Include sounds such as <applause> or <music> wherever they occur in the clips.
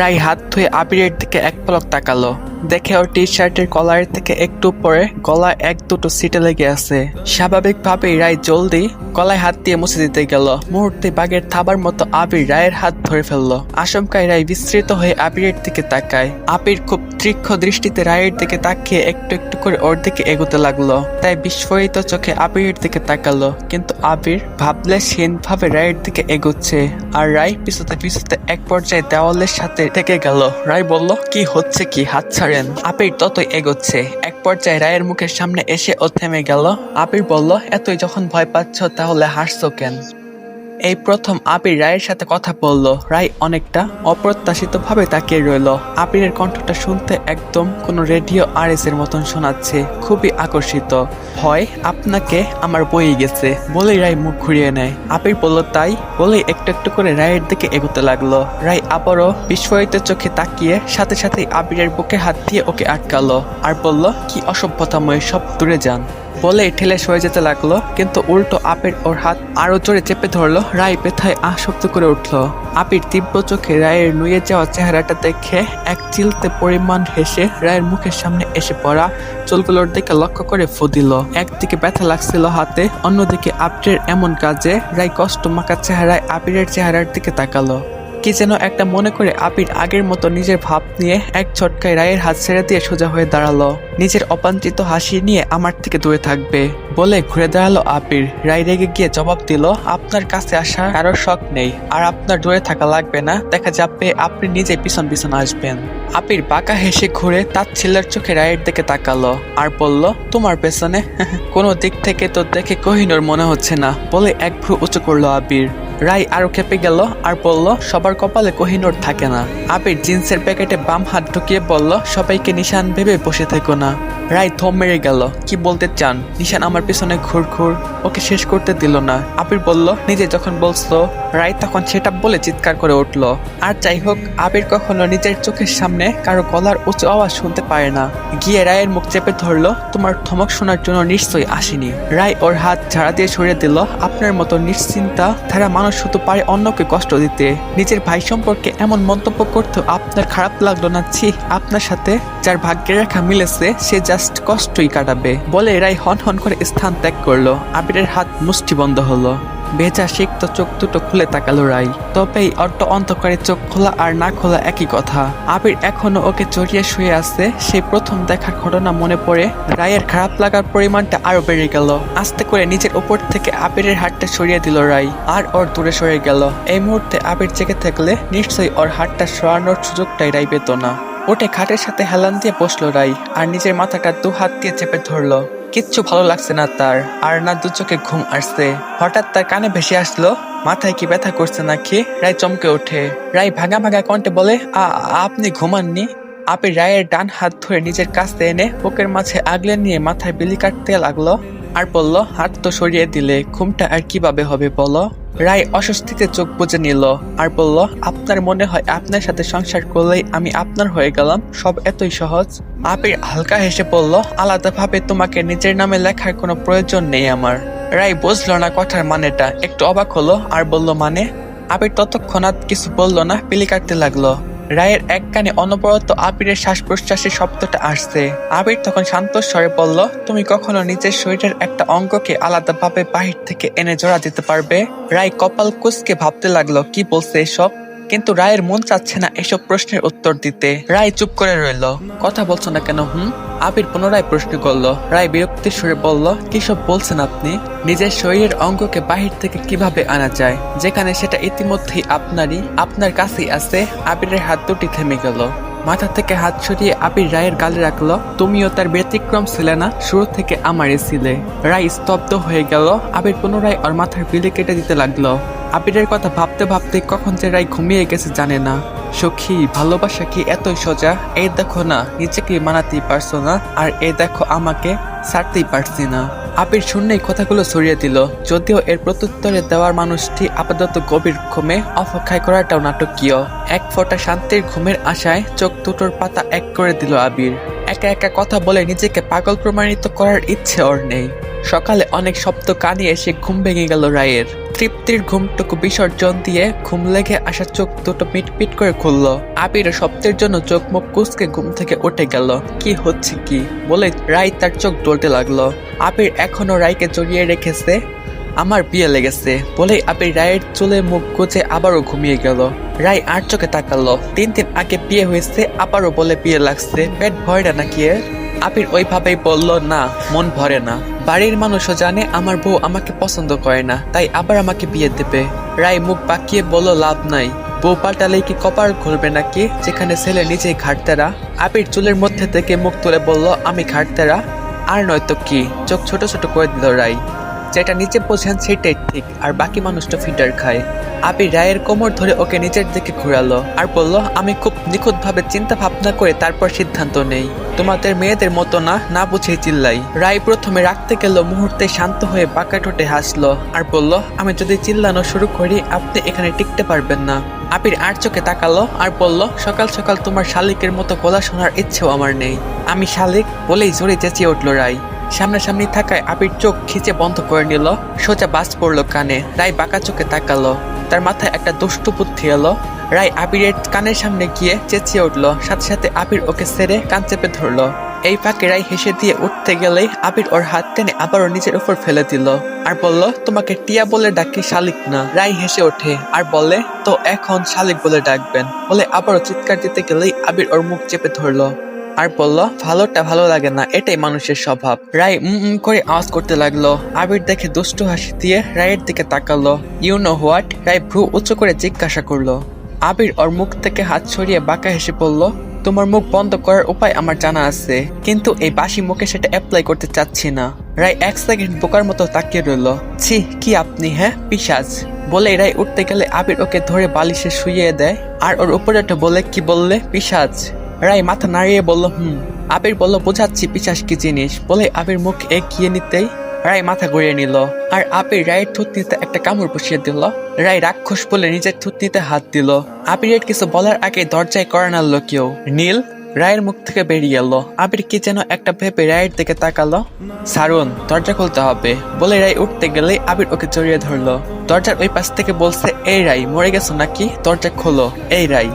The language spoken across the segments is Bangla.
রাই হাত ধুয়ে আবিরের দিকে এক পলক তাকালো। দেখে ওর টি শার্টের কলারের থেকে একটু পরে গলায় এক দুটো সিটে লেগে আছে। স্বাভাবিকভাবেই রায় জলদি গলায় হাত দিয়ে মুছে দিতে গেল। মুহূর্তে বাঘের থাবার মতো আবির রায়ের হাত ধরে ফেলল। আশঙ্কায় রায় বিস্তৃত হয়ে আবিরের দিকে তাকায়। আবির খুব তীক্ষ্ণ দৃষ্টিতে রায়ের দিকে তাকিয়ে একটু একটু করে ওর দিকে এগোতে লাগল। তাই বিস্ফোরিত চোখে আবিরের দিকে তাকালো। কিন্তু আবির ভাবলেশহীন ভাবে রায়ের দিকে এগোচ্ছে। আর রায় পিছুতে পিছুতে এক পর্যায়ে দেওয়ালের সাথে থেকে গেল। রায় বলল, কি হচ্ছে কি? হাত ছাড়েন আপির ততই এগোচ্ছে। এক পর্যায়ে রায়ের মুখের সামনে এসে ও থেমে গেল। আপির বলল, এতই যখন ভয় পাচ্ছ তাহলে হাসছো কেন? এই প্রথম আবির রায়ের সাথে কথা বলল। রায় অনেকটা অপ্রত্যাশিত ভাবে তাকিয়ে রইল। আপিরের কণ্ঠটা শুনতে একদম কোনো রেডিও আর এস এর মতন শোনাচ্ছে, খুবই আকর্ষিত। হয় আপনাকে আমার বই গেছে, বলেই রায় মুখ ঘুরিয়ে নেয়। আপির বলল, তাই? বলেই একটু একটু করে রায়ের দিকে এগোতে লাগল। রায় আবারও বিস্ফোরিত চোখে তাকিয়ে সাথে সাথেই আবিরের বুকে হাত দিয়ে ওকে আটকালো। আর বলল, কি অসভ্যতাময়, সব দূরে যান। বলে ঠেলে সরে যেতে লাগল, কিন্তু উল্টো আপির ওর হাত আরও জোরে চেপে ধরলো, রায় ব্যথায় আশক্ত করে উঠল। আপির তীব্র চোখে রায়ের নুয়ে যাওয়া চেহারাটা দেখে এক চিলতে পরিমাণ হেসে রায়ের মুখের সামনে এসে পড়া চুলগুলোর দিকে লক্ষ্য করে ফু দিল। একদিকে ব্যথা লাগছিল হাতে, অন্যদিকে আপিরের এমন কাজে রায় কষ্ট মাখা চেহারায় আপিরের চেহারার দিকে তাকালো। কি যেন একটা মনে করে আপির আগের মতো নিজের ভাব নিয়ে এক ছটকায় রায়ের হাত ছেড়ে দিয়ে সোজা হয়ে দাঁড়াল। নিজের অপাঞ্চিত হাসি নিয়ে আমার থেকে দূরে থাকবে বলে ঘুরে দাঁড়াল আপির। রায় রেগে গিয়ে জবাব দিল, আপনার কাছে আসা কারোর শখ নেই, আর আপনার দূরে থাকা লাগবে না। দেখা যাবে আপনি নিজে পিছন পিছন আসবেন। আপির বাঁকা হেসে ঘুরে তার ছেলের চোখে রায়ের দিকে তাকালো আর বলল, তোমার পেছনে? <laughs> কোনো দিক থেকে তো দেখে কহিনোর মনে হচ্ছে না, বলে এক ভ্রু উঁচু করল আবির রাই আরও খেপে গেল আর বলল, সবার কপালে কোহিনোর থাকে না। আবির জিন্সের প্যাকেটে বাম হাত ঢুকিয়ে বলল, সবাইকে নিশান ভেবে বসে থেকো না। রাই থম মেরে গেল। কি বলতে চান? নিশান আমার পেছনে ঘুর ঘুর ওকে শেষ করতে দিল না। আবির বলল, নিজে যখন বলছো, রায় তখন সেটা বলে চিৎকার করে উঠল। আর যাই হোক, আবির কখনো নিজের চোখের সামনে কারও গলার উঁচু আওয়াজ শুনতে পারে না। গিয়ে রায়ের মুখ চেপে ধরলো, তোমার থমক শোনার জন্য নিশ্চয়ই আসেনি। রায় ওর হাত ঝাড়া দিয়ে সরিয়ে দিল, আপনার মতো নিশ্চিন্তা ধারা মানুষ শুধু পারে অন্যকে কষ্ট দিতে। নিজের ভাই সম্পর্কে এমন মন্তব্য করতে আপনার খারাপ লাগল না, ছি, আপনার সাথে যার ভাগ্যের রেখা মিলেছে, সে জাস্ট কষ্টই কাটাবে। বলে রায় হন হন করে স্থান ত্যাগ করল। আবিরের হাত মুষ্টি বন্ধ হলো। ভেজা সিক্ত চোখ দুটো খুলে তাকালো রাই। তবেই অট্ট অন্ধকারে চোখ খোলা আর না খোলা একই কথা। আবির এখনও ওকে জড়িয়ে শুয়ে আছে। সেই প্রথম দেখার ঘটনা মনে পড়ে। রায়ের খারাপ লাগার পরিমাণটা আরও বেড়ে গেল। আস্তে করে নিজের উপর থেকে আবিরের হাতটা সরিয়ে দিল রাই। আর ওর দূরে সরে গেল। এই মুহূর্তে আবির জেগে থাকলে নিশ্চয়ই ওর হাতটা সরানোর সুযোগটাই রাই পেত না। ওঠে খাটের সাথে হেলান দিয়ে বসল রাই, আর নিজের মাথাটা দু হাত দিয়ে চেপে ধরলো। কিচ্ছু ভালো লাগছে না তার, আর না দু চোখে ঘুম আসছে। হঠাৎ তার কানে ভেসে আসলো, মাথায় কি ব্যথা করছে নাকি? রায় চমকে ওঠে। রায় ভাঙা ভাঙা কণ্ঠে বলে, "আ- আপনি ঘুমাননি? আপনি রায়ের ডান হাত ধরে নিজের কাছে এনে বুকের মাঝে আগলে নিয়ে মাথায় বিলি কাটতে লাগল, আর বলল, হাত তো সরিয়ে দিলে, ঘুমটা আর কীভাবে হবে বলো? রায় অস্বস্তিতে চোখ বুঝে নিল আর বলল, আপনার মনে হয় আপনার সাথে সংসার করলেই আমি আপনার হয়ে গেলাম? সব এতই সহজ? আবির হালকা হেসে বলল, আলাদাভাবে তোমাকে নিজের নামে লেখার কোনো প্রয়োজন নেই আমার। রায় বুঝলো না কথার মানেটা, একটু অবাক হলো আর বলল মানে? আবির ততক্ষণাৎ কিছু বলল না, পিলি কাটতে লাগল। রায়ের এক কানে অনবরত আবিরের শ্বাস প্রশ্বাসের শব্দটা আসছে। আবির তখন শান্ত স্বরে বলল, তুমি কখনো নিজের শরীরের একটা অঙ্গকে আলাদাভাবে বাহির থেকে এনে জোড়া দিতে পারবে? রায় কপাল কুচকে ভাবতে লাগল, কি বলছে এসব? কিন্তু রায়ের মন চাচ্ছে না এসব প্রশ্নের উত্তর দিতে। রায় চুপ করে রইল। কথা বলছো না কেন, হুম? আবির পুনরায় প্রশ্ন করল। রায় বিরক্তির সুরে বলল, কি সব বলছেন আপনি? নিজের শরীরের অঙ্গকে বাহির থেকে কীভাবে আনা যায়? যেখানে সেটা ইতিমধ্যেই আপনারই, আপনার কাছেই আছে। আবিরের হাত দুটি থেমে গেল। মাথা থেকে হাত সরিয়ে আবির রায়ের গালে রাখল, তুমিও তার ব্যতিক্রম ছিলে না, শুরু থেকে আমারই ছিলে। রায় স্তব্ধ হয়ে গেল আবির পুনরায় ওর মাথার বিলে কেটে দিতে লাগল। আবিরের কথা ভাবতে ভাবতে কখন যে রায় ঘুমিয়ে গেছে জানে না। সখী, ভালোবাসা কি এতই সোজা? এই দেখো না, নিজেকে মানাতেই পারছ না, আর এই দেখো আমাকে ছাড়তেই পারছি না। আপির শূন্যই কথাগুলো ছড়িয়ে দিল। যদিও এর প্রত্যুত্তরে দেওয়ার মানুষটি আপাতত গভীর ঘুমে অপেক্ষায় করাটাও নাটকীয়। এক ফোঁটা শান্তির ঘুমের আশায় চোখ দুটোর পাতা এক করে দিল আবির। একা একা কথা বলে নিজেকে পাগল প্রমাণিত করার ইচ্ছে ওর নেই। সকালে অনেক শব্দ কানে এসে ঘুম ভেঙে গেল রায়ের। তৃপ্তির ঘুমটুকু বিসর্জন দিয়ে ঘুম লেগে আসা চোখ দুটো মিটমিট করে খুলল। আবির শব্দের জন্য চোখ মুখ কুচকে ঘুম থেকে উঠে গেল। কি হচ্ছে কি? বলে রায় তার চোখ দলতে লাগল। আবির এখনও রায়কে জড়িয়ে রেখেছে। আমার বিয়ে লেগেছে। বলেই আবির রায়ের চুলে মুখ গুজে আবারও ঘুমিয়ে গেল। রায় আর চোখে তাকালো। তিন দিন আগে বিয়ে হয়েছে, আবারও বলে বিয়ে লাগছে। পেট ভয় না নাকি এর? আবির ওইভাবেই বলল, না, মন ভরে না। বাড়ির মানুষও জানে আমার বউ আমাকে পছন্দ করে না, তাই আবার আমাকে বিয়ে দেবে। রায় মুখ পাকিয়ে বলল, লাভ নাই। বউ পাল্টালে কি কপাল খুলবে নাকি? যেখানে ছেলে নিজেই ঘাটতেরা আপির চুলের মধ্যে থেকে মুখ তুলে বলল, আমি ঘাটতেরা আর নয়তো কি? চোখ ছোট ছোট করে দিল রায়। যেটা নিচে বোঝেন সেটাই ঠিক, আর বাকি মানুষটা ফিটার খায়। আবির রায়ের কোমর ধরে ওকে নিজের দিকে ঘুরালো, আর বলল, আমি খুব নিখুঁতভাবে চিন্তা ভাবনা করে তারপর সিদ্ধান্ত নেই। তোমাদের মেয়েদের মতো না না বুঝেই চিল্লাই। রায় প্রথমে রাখতে গেল, মুহূর্তে শান্ত হয়ে বাঁকা ঠোঁটে হাসলো, আর বলল, আমি যদি চিল্লানো শুরু করি, আপনি এখানে টিকতে পারবেন না। আবির আর চোখে তাকালো, আর বলল, সকাল সকাল তোমার শালিকের মতো গলা শোনার ইচ্ছেও আমার নেই। আমি শালিক বলেই জোরে চেঁচিয়ে উঠল রায়। সামনাসামনি থাকায় আবির চোখ খিচে বন্ধ করে নিল। সোজা বাস পড়ল কানে। রায় বাঁকা চোখে তাকালো। তার মাথায় একটা দুষ্টু বুদ্ধি এলো। রায় আবিরের কানের সামনে গিয়ে চেঁচিয়ে উঠল। সাথে সাথে আবির ওকে সেরে কান চেপে ধরলো। এই ফাঁকে রায় হেসে দিয়ে উঠতে গেলেই আবির ওর হাত টেনে আবারও নিজের উপর ফেলে দিল। আর বলল, তোমাকে টিয়া বলে ডাকি শালিক না। রায় হেসে ওঠে। আর বলে, তো এখন শালিক বলে ডাকবেন। বলে আবারও চিৎকার দিতে গেলেই আবির ওর মুখ চেপে ধরলো। আর বলল, ভালোটা ভালো লাগে না, এটাই মানুষের স্বভাব। রায় উম করে আওয়াজ করতে লাগল। আবির দেখে দুষ্টু হাসি দিয়ে রায়ের দিকে তাকালো। ইউ নো হোয়াট রায় ভ্রু উঁচু করে জিজ্ঞাসা করল। আবির ওর মুখ থেকে হাত ছড়িয়ে বাঁকা হেসে বলল, তোমার মুখ বন্ধ করার উপায় আমার জানা আছে, কিন্তু এই বাসি মুখে সেটা অ্যাপ্লাই করতে চাচ্ছি না। রায় এক সেকেন্ড বোকার মতো তাকিয়ে রইল। ছি, কি আপনি হ্যাঁ? পিসাজ বলে রায় উঠতে গেলে আবির ওকে ধরে বালিশে শুইয়ে দেয়, আর ওর উপরে বলে, কি বললে? পিসাজ রায় মাথা নাড়িয়ে বলল, হুম। আবির বলল, বোঝাচ্ছি পিসাস কি জিনিস? বলে আবির মুখ এগিয়ে নিতেই রায় মাথা ঘুরিয়ে নিল। আর আবির রায়ের থুতনিতে একটা কামড় বসিয়ে দিল। রায় রাক্ষস বলে নিজের থুতনিতে হাত দিল। আবিরের কিছু বলার আগে দরজায় করা নাড়লো কেউ নীল রায়ের মুখ থেকে বেরিয়ে এলো। আবির কি যেন একটা ভেবে রায়ের দিকে তাকালো। সারুন, দরজা খুলতে হবে। বলে রায় উঠতে গেলে আবির ওকে জড়িয়ে ধরলো। দরজার ওই পাশ থেকে বলছে, এই রাই মরে গেছো নাকি? দরজা খোলো। এই রাই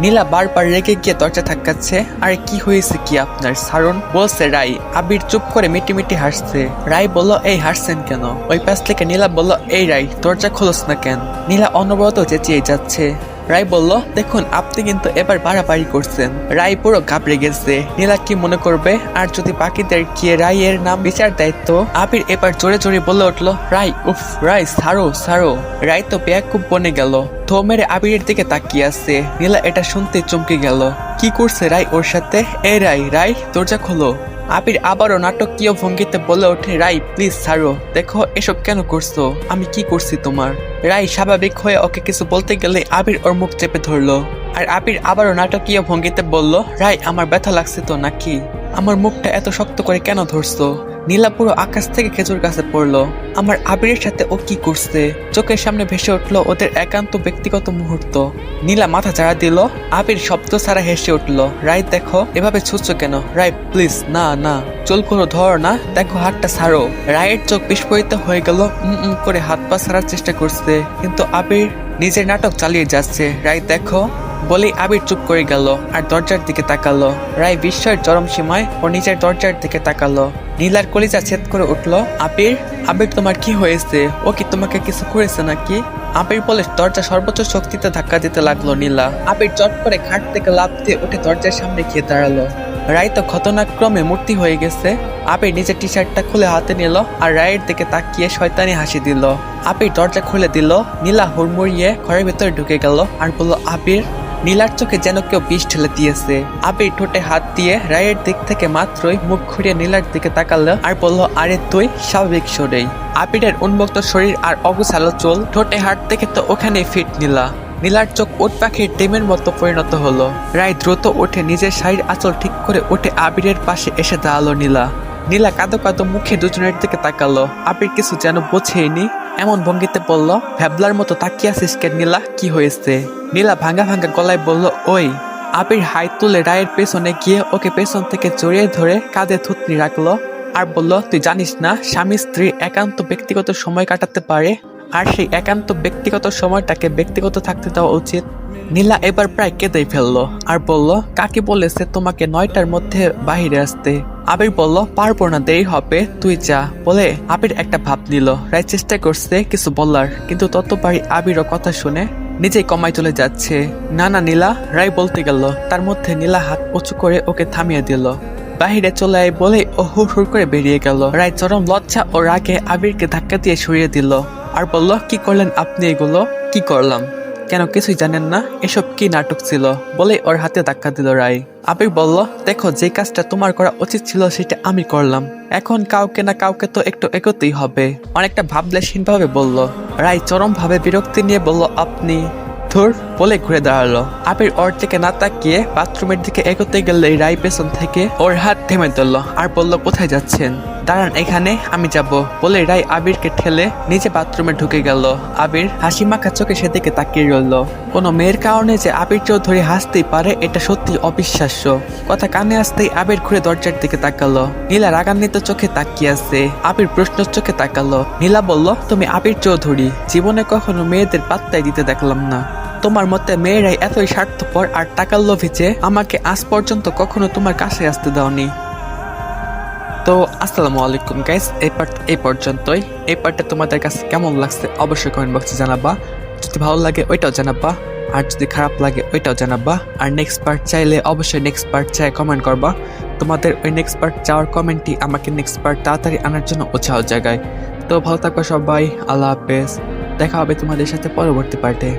নীলা বারবার রেগে গিয়ে দরজা থাকাচ্ছে আর কি হয়েছে কি আপনার সারণ বলছে রাই। আবির চুপ করে মিটি মিটি হাসছে। রাই বলল, এই হাসছেন কেন? ওই পাশ থেকে নীলা বলল, এই রাই, দরজা খোলস না কেন? নীলা অনবরত চেঁচিয়ে যাচ্ছে। রাই বলল, দেখুন, আপনি কিন্তু এবার বাড়াবাড়ি করছেন। রায় পুরো ঘাবড়ে গেছে। নীলা কি মনে করবে? আর যদি বাকিদের গিয়ে রাইয়ের নাম বিচার দায়িত্ব আবির এবার জোরে জোরে বলে উঠল, রায়, উফ, রায়, সারো সারো। রায় তো বেয়াকুব বনে গেল। থো মেরে আবিরের দিকে তাকিয়ে আছে। নীলা এটা শুনতে চমকে গেল। কি করছে রায় ওর সাথে? এ রায় রায়, দরজা খোলো। আবির আবারও নাটকীয় ভঙ্গিতে বলে ওঠে, রাই প্লিজ ছাড়ো। দেখো, এসব কেন করছ? আমি কি করছি তোমার? রাই স্বাভাবিক হয়ে ওকে কিছু বলতে গেলে আবির ওর মুখ চেপে ধরলো। আর আবির আবারও নাটকীয় ভঙ্গিতে বলল, রাই, আমার ব্যথা লাগছে তো নাকি? আমার মুখটা এত শক্ত করে কেন ধরছো? নীলা পুরো আকাশ থেকে খেজুর গাছে পড়ল। আমার আবিরের সাথে ও কি করছে? চোখের সামনে ভেসে উঠল ওদের একান্ত ব্যক্তিগত মুহূর্ত। নীলা মাথা চাড়া দিল। আবির শব্দ ছাড়া হেসে উঠল, রাই, দেখো, এভাবে ছুটছো কেন? রাই, প্লিজ, না না, চুল কোনো ধর না, দেখো হাতটা ছাড়ো। রায়ের চোখ বিস্ফোরিত হয়ে গেল, উম উম, করে হাত পা ছাড়ার চেষ্টা করছে। কিন্তু আবির নিজের নাটক চালিয়ে যাচ্ছে। রাই, দেখো বলেই আবির চুপ করে গেল আর দরজার দিকে তাকালো। রায় বিস্ময়ের চরম সীমায় ও নিজের দরজার দিকে তাকালো। নীলার কলিজা ছেদ করে উঠল, আবির আবির তোমার কি হয়েছে? ও কি তোমাকে কিছু করেছে নাকি? আবির বলে দরজা সর্বোচ্চ শক্তিতে ধাক্কা দিতে লাগল নীলা। আবির চট করে খাট থেকে লাফ দিয়ে উঠে দরজার সামনে গিয়ে দাঁড়াল। রায় তো ঘটনাক্রমে মূর্তি হয়ে গেছে। আবির নিজের টি শার্টটা খুলে হাতে নিল আর রায়ের দিকে তাকিয়ে শয়তানি হাসি দিল। আবির দরজা খুলে দিল। নীলা হুড়মুড়িয়ে ঘরের ভেতরে ঢুকে গেল আর বলল, আবির নীলার চোখে যেন কেউ বিষ ঠেলে দিয়েছে। আবির ঠোঁটে হাত দিয়ে রায়ের দিক থেকে মাত্রই মুখ ঘুরিয়ে নীলার দিকে তাকালো আর বলল, আরে তুই, স্বাভাবিক সরেই আবিরের উন্মুক্ত শরীর আর অগুছালো চুল ঠোঁটে হাত থেকে তো ওখানে ফিট নীলা। নীলার চোখ উট পাখির ডিমের মতো পরিণত হলো। রায় দ্রুত উঠে নিজের শাড়ির আঁচল ঠিক করে উঠে আবিরের পাশে এসে দাঁড়াল নীলা। নীলা কাঁদো কাঁদো মুখে দুজনের দিকে তাকালো। আবির কিছু যেন বোঝেনি এমন ভঙ্গিতে বলল, ভ্যাবলার মতো তাকিয়ে আছিস নীলা? কি হয়েছে? নীলা ভাঙ্গা ভাঙ্গা গলায় বলল, ওই, আবির হাই তুলে রায়ের পেছনে গিয়ে ওকে পেছন থেকে জড়িয়ে ধরে কাঁধে থুতনি রাখল আর বলল, তুই জানিস না, স্বামী স্ত্রী একান্ত ব্যক্তিগত সময় কাটাতে পারে আর সেই একান্ত ব্যক্তিগত সময়টাকে ব্যক্তিগত থাকতে দেওয়া উচিত। নীলা এবার প্রায় কেঁদেই ফেলল আর বলল, কাকে বলেছে তোমাকে নয়টার মধ্যে বাহিরে আসতে। আবির বলল, পারব না, দেরি হবে, তুই যা। বলে আবির একটা ভাব নিল। রায় চেষ্টা করছে কিছু বলার, কিন্তু ততবারই আবিরও কথা শুনে নিজেই কমাই চলে যাচ্ছে। না না নীলা রায় বলতে গেল, তার মধ্যে নীলা হাত উঁচু করে ওকে থামিয়ে দিল। বাহিরে চলে আয় বলে ও হুর হুর করে বেরিয়ে গেল। রায় চরম লজ্জা ও রাগে আবিরকে ধাক্কা দিয়ে সরিয়ে দিল। আর বলল, কি করলেন আপনি এগুলো? কি করলাম? কেন কিছুই জানেন না? এসব কি নাটক ছিল? বলে ওর হাতে ধাক্কা দিল রায়। আবির বলল, দেখো, যে কাজটা তোমার করা উচিত ছিল সেটা আমি করলাম। এখন কাউকে না কাউকে তো একটু এগোতেই হবে। অনেকটা ভাবলেশহীন ভাবে বলল, রায় চরম ভাবে বিরক্তি নিয়ে বলল, আপনি ধুর, বলে ঘুরে দাঁড়াল। আবির ওর থেকে না তাকিয়ে বাথরুমের দিকে এগোতে গেলে রাই পেছন থেকে ওর হাত থেমে ধরলো, আর বলল, কোথায় যাচ্ছেন? দাঁড়ান, এখানে আমি যাব। বলে রাই আবিরকে ঠেলে নিচে বাথরুমে ঢুকে গেল। আবির হাসি মাখা চোখে সেদিকে তাকিয়ে রইল। কোনো মেয়ের কারণে যে আবির চৌধুরী হাসতেই পারে, এটা সত্যি অবিশ্বাস্য। কথা কানে আসতেই আবির ঘুরে দরজার দিকে তাকালো। নীলা রাগান্বিত চোখে তাকিয়ে আছে। আবির প্রশ্ন চোখে তাকালো। নীলা বলল, তুমি আবির চৌধুরী। জীবনে কখনো মেয়েদের পাত্তায় দিতে দেখলাম না। তোমার মতে মেয়েরাই এতই স্বার্থপর আর টাকার লোভী যে আমাকে আজ পর্যন্ত কখনো তোমার কাছে আসতে দাওনি। তো আসসালামু আলাইকুম গাইস এই পার্ট এই পর্যন্তই। এই পার্টটা তোমাদের কাছে কেমন লাগছে অবশ্যই কমেন্ট বক্সে জানাবা। যদি ভালো লাগে, ওইটাও জানাবা। আর যদি খারাপ লাগে, ওইটাও জানাবা। আর নেক্সট পার্ট চাইলে অবশ্যই নেক্সট পার্ট চাই কমেন্ট করবা। তোমাদের ওই নেক্সট পার্ট চাওয়ার কমেন্টই আমাকে নেক্সট পার্ট তাড়াতাড়ি আনার জন্য উৎসাহ জায়গায় তো ভালো থাকো সবাই। আল্লাহ হাফেজ। দেখা হবে তোমাদের সাথে পরবর্তী পার্টে